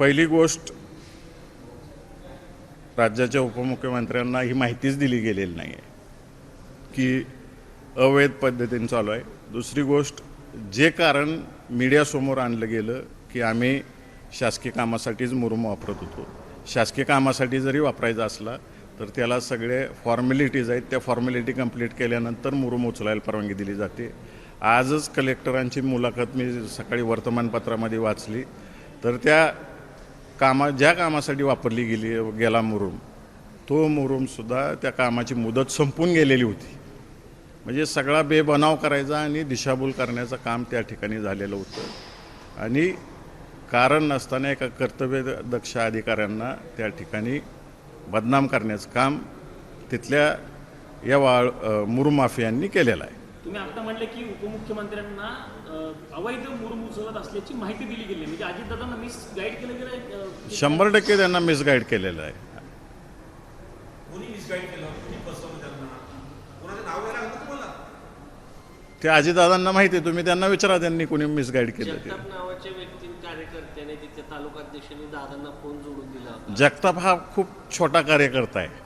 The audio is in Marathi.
पहिली गोष्ट राज्याच्या उपमुख्यमंत्र्यांना ही माहितीच दिली गेलेली नाही आहे की अवैध पद्धतीने चालू आहे. दुसरी गोष्ट जे कारण मीडियासमोर आणलं गेलं की आम्ही शासकीय कामासाठीच मुरुम वापरत होतो. शासकीय कामासाठी जरी वापरायचा असला तर त्याला सगळे फॉर्मॅलिटीज आहेत त्या फॉर्मॅलिटी कंप्लीट केल्यानंतर मुरुम उचलायला परवानगी दिली जाते. आजच कलेक्टरांची मुलाखत मी सकाळी वर्तमानपत्रामध्ये वाचली. तर त्या कामा ज्या कामासाठी वापरली गेली गेला मुरुम तो मुरुमसुद्धा त्या कामाची मुदत संपून गेलेली होती. म्हणजे सगळा बेबनाव करायचा आणि दिशाभूल करण्याचं काम त्या ठिकाणी झालेलं होतं. आणि कारण नसताना एका कर्तव्यदक्ष अधिकाऱ्यांना त्या ठिकाणी बदनाम करण्याचं काम तिथल्या या वाळ मुरुमाफियांनी केलेलं आहे. तुम्ही आता म्हणले की उपमुख्यमंत्र्यांना अवैध मुरुम उचलत असल्याची माहिती दिली गेली. म्हणजे अजितदादांना मिस गाईड केलं गेलं अ, शंभर टक्के त्यांना मिसगाईड केलेलं आहे. कोणी मिसगाईड केलं? कोणी फसवलं त्यांना? कोणाचं नाव घ्यायला लागलं तुम्हाला? ते अजितदादांना माहिती आहे. तुम्ही त्यांना विचारा त्यांनी कोणी मिसगाईड केलं ते. जगताप नावाच्या व्यक्ती कार्यकर्त्याने तिथे तालुकाध्यक्षांनी दादांना फोन जोडून दिला होता. जगताप हा खूप छोटा कार्यकर्ता आहे.